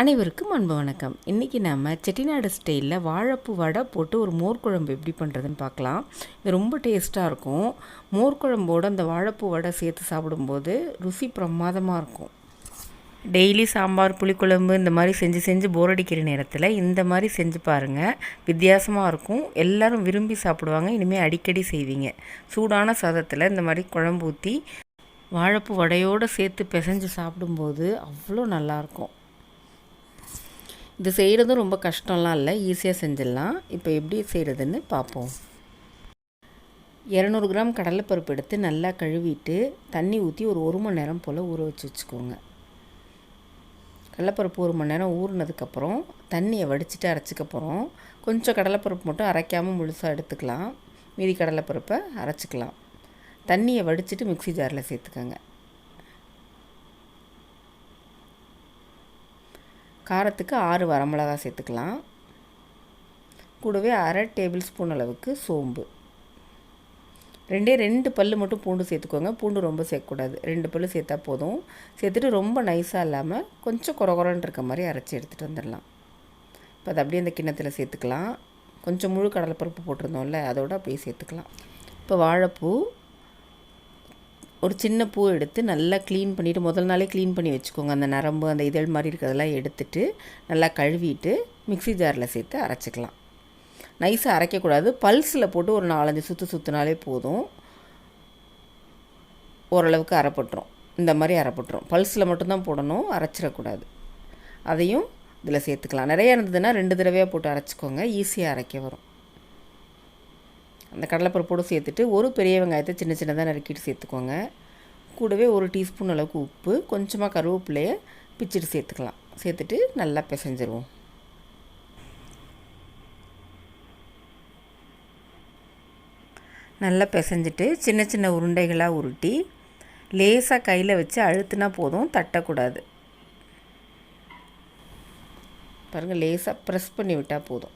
அனைவருக்கும் அன்பு வணக்கம். இன்றைக்கி நம்ம செட்டிநாடு ஸ்டைலில் வாழைப்பூ வடை போட்டு ஒரு மோர் குழம்பு எப்படி பண்ணுறதுன்னு பார்க்கலாம். இது ரொம்ப டேஸ்ட்டாக இருக்கும். மோர் குழம்போடு அந்த வாழைப்பூ வடை சேர்த்து சாப்பிடும்போது ருசி பிரமாதமாக இருக்கும். டெய்லி சாம்பார் புளிக்குழம்பு இந்த மாதிரி செஞ்சு செஞ்சு போர் அடிக்கிற நேரத்தில் இந்த மாதிரி செஞ்சு பாருங்கள் வித்தியாசமாக இருக்கும். எல்லோரும் விரும்பி சாப்பிடுவாங்க. இனிமேல் அடிக்கடி செய்வீங்க. சூடான சாதத்தில் இந்த மாதிரி குழம்பு ஊற்றி வாழைப்பூ வடையோடு சேர்த்து பிசைஞ்சு சாப்பிடும்போது அவ்வளோ நல்லாயிருக்கும் இது செய்கிறதும் ரொம்ப கஷ்டம்லாம் இல்லை. ஈஸியாக செஞ்சிடலாம். இப்போ எப்படி செய்கிறதுன்னு பார்ப்போம். இரநூறு கிராம் கடலைப்பருப்பு எடுத்து நல்லா கழுவிட்டு தண்ணி ஊற்றி ஒரு ஒரு மணி நேரம் போல் ஊற வச்சு வச்சுக்கோங்க. கடலைப்பருப்பு ஒரு மணி நேரம் ஊறினதுக்கப்புறம் தண்ணியை வடிச்சிட்டு அரைச்சிக்க போகிறோம் கொஞ்சம் கடலைப்பருப்பு மட்டும் அரைக்காமல் முழுசாக எடுத்துக்கலாம். மீதி கடலைப்பருப்பை அரைச்சிக்கலாம். தண்ணியை வடிச்சிட்டு மிக்சி ஜாரில் சேர்த்துக்கோங்க. காரத்துக்கு ஆறு வரமிளகா சேர்த்துக்கலாம். கூடவே அரை டேபிள் ஸ்பூன் அளவுக்கு சோம்பு. ரெண்டே ரெண்டு பல் மட்டும் பூண்டு சேர்த்துக்கோங்க. பூண்டு ரொம்ப சேர்க்கக்கூடாது. ரெண்டு பல் சேர்த்தா போதும். சேர்த்துட்டு ரொம்ப நைஸாக இல்லாமல் கொஞ்சம் குறகுறன்னு இருக்க மாதிரி அரைச்சி எடுத்துகிட்டு வந்துடலாம். இப்போ அதை அப்படியே அந்த கிண்ணத்தில் சேர்த்துக்கலாம். கொஞ்சம் முழு கடலைப்பருப்பு போட்டிருந்தோம்ல அதோடு அப்படியே சேர்த்துக்கலாம். இப்போ வாழைப்பூ ஒரு சின்ன பூ எடுத்து நல்லா க்ளீன் பண்ணிவிட்டு முதல் நாளே க்ளீன் பண்ணி வச்சுக்கோங்க. அந்த நரம்பு அந்த இதழ் மாதிரி இருக்கிறதெல்லாம் எடுத்துட்டு நல்லா கழுவிட்டு மிக்சி ஜாரில் சேர்த்து அரைச்சிக்கலாம். நைஸாக அரைக்கக்கூடாது. பல்ஸில் போட்டு ஒரு நாலஞ்சு சுற்று சுற்றினாலே போதும். ஓரளவுக்கு அரைப்பட்டுரும். இந்த மாதிரி அரைப்பட்டுரும். பல்ஸில் மட்டும்தான் போடணும். அரைச்சிடக்கூடாது. அதையும் இதில் சேர்த்துக்கலாம். நிறையா இருந்ததுன்னா ரெண்டு தடவையாக போட்டு அரைச்சிக்கோங்க. ஈஸியாக அரைக்க வரும். அந்த கடலைப்பருப்போடு சேர்த்துட்டு ஒரு பெரிய வெங்காயத்தை சின்ன சின்னதாக நறுக்கிட்டு சேர்த்துக்கோங்க. கூடவே ஒரு டீஸ்பூன் அளவுக்கு உப்பு கொஞ்சமாக கருவேப்பிலையை பிச்சுட்டு சேர்த்துக்கலாம். சேர்த்துட்டு நல்லா பிசைஞ்சிருவோம். நல்லா பிசைஞ்சிட்டு சின்ன சின்ன உருண்டைகளாக உருட்டி லேசாக கையில் வச்சு அழுத்துனா போதும் தட்டக்கூடாது. பாருங்கள் லேசாக ப்ரெஸ் பண்ணி விட்டால் போதும்.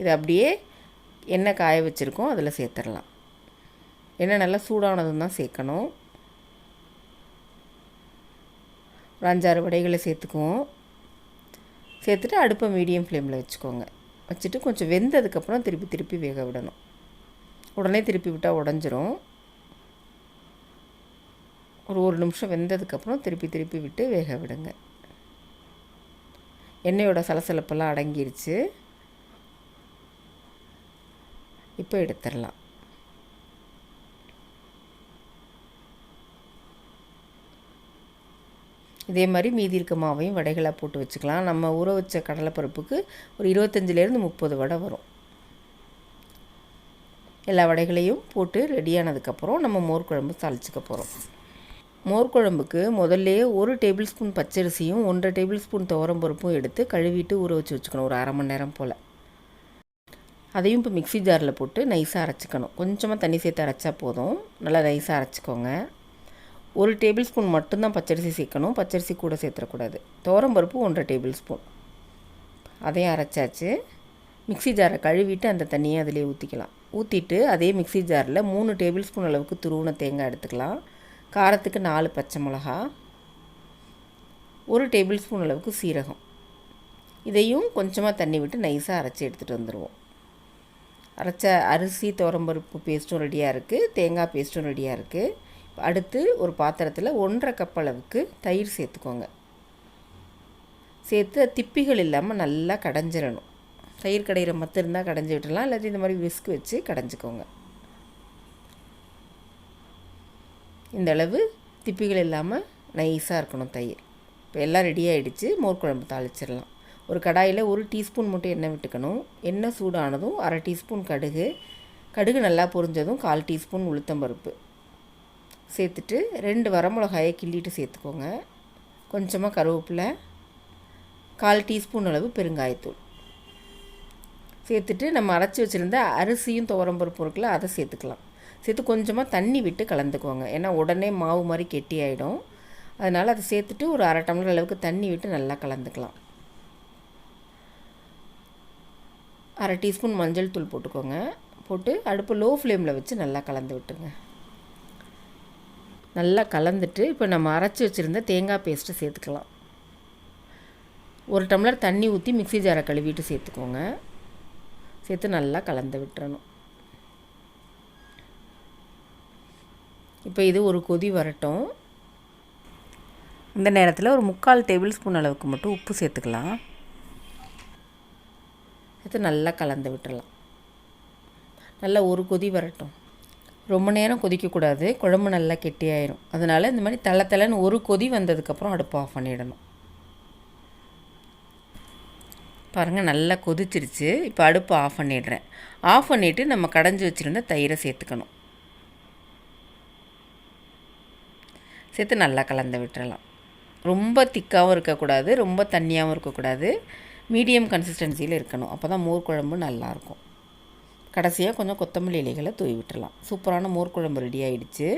இது அப்படியே என்ன காய வச்சுருக்கோம் அதில் சேர்த்துடலாம். எண்ணெய் நல்லா சூடானதும் தான் சேர்க்கணும். ஒரு அஞ்சாறு வடைகளை சேர்த்துக்குவோம். சேர்த்துட்டு அடுப்பை மீடியம் ஃப்ளேமில் வச்சுக்கோங்க. வச்சுட்டு கொஞ்சம் வெந்ததுக்கப்புறம் திருப்பி திருப்பி வேக விடணும். உடனே திருப்பி விட்டால் உடஞ்சிரும். ஒரு ஒரு நிமிஷம் வெந்ததுக்கப்புறம் திருப்பி திருப்பி விட்டு வேக விடுங்க. எண்ணெயோட சலசலப்பெல்லாம் அடங்கிருச்சு. இப்போ எடுத்துடலாம். இதே மாதிரி மீதி இருக்க மாவையும் வடைகளாக போட்டு வச்சுக்கலாம். நம்ம ஊற வச்ச கடலைப்பருப்புக்கு ஒரு இருபத்தஞ்சிலேருந்து முப்பது வடை வரும். எல்லா வடைகளையும் போட்டு ரெடியானதுக்கப்புறம் நம்ம மோர் குழம்பு தாளிச்சிக்க போகிறோம் மோர் குழம்புக்கு முதல்ல ஒரு டேபிள் ஸ்பூன் பச்சரிசியும் ஒன்றரை டேபிள் ஸ்பூன் துவரம்பருப்பும் எடுத்து கழுவிட்டு ஊற வச்சு வச்சுக்கணும் ஒரு அரை மணி நேரம் போல். அதையும் இப்போ மிக்சி ஜாரில் போட்டு நைஸாக அரைச்சிக்கணும். கொஞ்சமாக தண்ணி சேர்த்து அரைச்சா போதும். நல்லா நைஸாக அரைச்சிக்கோங்க. ஒரு டேபிள் ஸ்பூன் மட்டும்தான் பச்சரிசி சேர்க்கணும். பச்சரிசி கூட சேர்த்துடக்கூடாது. பருப்பு ஒன்றரை டேபிள் ஸ்பூன் அதையும் அரைச்சாச்சு. மிக்சி ஜாரை கழுவிட்டு அந்த தண்ணியை அதிலே ஊற்றிக்கலாம் ஊற்றிட்டு அதே மிக்சி ஜாரில் மூணு டேபிள் ஸ்பூன் அளவுக்கு துருவன தேங்காய் எடுத்துக்கலாம். காரத்துக்கு நாலு பச்சை மிளகா. ஒரு டேபிள் ஸ்பூன் அளவுக்கு சீரகம். இதையும் கொஞ்சமாக தண்ணி விட்டு நைஸாக அரைச்சி எடுத்துகிட்டு வந்துடுவோம் அரைச்ச அரிசி துவரம்பருப்பு பேஸ்ட்டும் ரெடியாக இருக்குது தேங்காய் பேஸ்ட்டும் ரெடியாக இருக்குது அடுத்து ஒரு பாத்திரத்தில் ஒன்றரை கப் அளவுக்கு தயிர் சேர்த்துக்கோங்க. சேர்த்து திப்பிகள் இல்லாமல் நல்லா கடைஞ்சிடணும் தயிர் கடையிற மற்ற இருந்தால் கடைஞ்சி விட்டுலாம் இல்லாட்டி இந்த மாதிரி விஸ்க் வச்சு கடைஞ்சிக்கோங்க. இந்த அளவு திப்பிகள் இல்லாமல் நைஸாக இருக்கணும் தயிர். இப்போ எல்லாம் ரெடி ஆகிடுச்சு மோர் குழம்பு தாளிச்சிடலாம் ஒரு கடாயில் ஒரு டீஸ்பூன் மட்டும் எண்ணெய் விட்டுக்கணும். எண்ணெய் சூடானதும் அரை டீஸ்பூன் கடுகு. கடுகு நல்லா பொரிஞ்சதும் கால் டீஸ்பூன் உளுத்தம்பருப்பு. சேர்த்துட்டு ரெண்டு வரமிளகாயை கிள்ளிட்டு சேர்த்துக்கோங்க. கொஞ்சமாக கருவேப்பிலை கால் டீஸ்பூன் அளவு பெருங்காயத்தூள். சேர்த்துட்டு நம்ம அரைச்சி வச்சுருந்த அரிசியும் துவரம்பருப்பு இருக்குல்ல அதை சேர்த்துக்கலாம். சேர்த்து கொஞ்சமாக தண்ணி விட்டு கலந்துக்கோங்க. ஏன்னா உடனே மாவு மாதிரி கெட்டி ஆகிடும் அதனால் அதை சேர்த்துட்டு ஒரு அரை டம்ளர் அளவுக்கு தண்ணி விட்டு நல்லா கலந்துக்கலாம். அரை டீஸ்பூன் மஞ்சள் தூள் போட்டுக்கோங்க. போட்டு அடுப்பு லோ ஃப்ளேமில் வச்சு நல்லா கலந்து விட்டுருங்க. நல்லா கலந்துட்டு இப்போ நம்ம அரைச்சி வச்சுருந்த தேங்காய் பேஸ்ட்டு சேர்த்துக்கலாம். ஒரு டம்ளர் தண்ணி ஊற்றி மிக்ஸி ஜாரை கழுவிட்டு சேர்த்துக்கோங்க. சேர்த்து நல்லா கலந்து விட்டுறணும். இப்போ இது ஒரு கொதி வரட்டும். இந்த நேரத்தில் ஒரு முக்கால் டேபிள் ஸ்பூன் அளவுக்கு மட்டும் உப்பு சேர்த்துக்கலாம். எடுத்து நல்லா கலந்து விட்டுடலாம் நல்லா ஒரு கொதி வரட்டும். ரொம்ப நேரம் கொதிக்கக்கூடாது. குழம்பு நல்லா கெட்டியாயிரும். அதனால் இந்த மாதிரி தலை தலைன்னு ஒரு கொதி வந்ததுக்கப்புறம் அடுப்பு ஆஃப் பண்ணிடணும். பாருங்கள் நல்லா கொதிச்சிருச்சு. இப்போ அடுப்பு ஆஃப் பண்ணிடுறேன். ஆஃப் பண்ணிவிட்டு நம்ம கடைஞ்சி வச்சுருந்த தயிரை சேர்த்துக்கணும். சேர்த்து நல்லா கலந்து விட்டுறலாம். ரொம்ப திக்காகவும் இருக்கக்கூடாது. ரொம்ப தண்ணியாகவும் இருக்கக்கூடாது. மீடியம் கன்சிஸ்டன்சியில் இருக்கணும். அப்போ தான் மோர் குழம்பு நல்லாயிருக்கும். கடைசியாக கொஞ்சம் கொத்தமல்லி இலைகளை தூவி விட்டுறலாம் சூப்பரான மோர் குழம்பு ரெடி ஆகிடுச்சு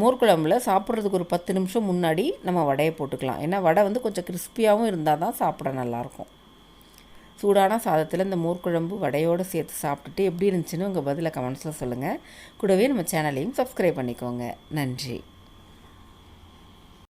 மோர் குழம்புல சாப்பிட்றதுக்கு ஒரு பத்து நிமிஷம் முன்னாடி நம்ம வடையை போட்டுக்கலாம். ஏன்னா வடை வந்து கொஞ்சம் கிறிஸ்பியாகவும் இருந்தால் தான் சாப்பிட நல்லாயிருக்கும். சூடான சாதத்தில் இந்த மோர் குழம்பு வடையோடு சேர்த்து சாப்பிட்டுட்டு எப்படி இருந்துச்சுன்னு உங்கள் பதிலை கமெண்ட்ஸில் சொல்லுங்கள் கூடவே நம்ம சேனலையும் சப்ஸ்கிரைப் பண்ணிக்கோங்க. நன்றி.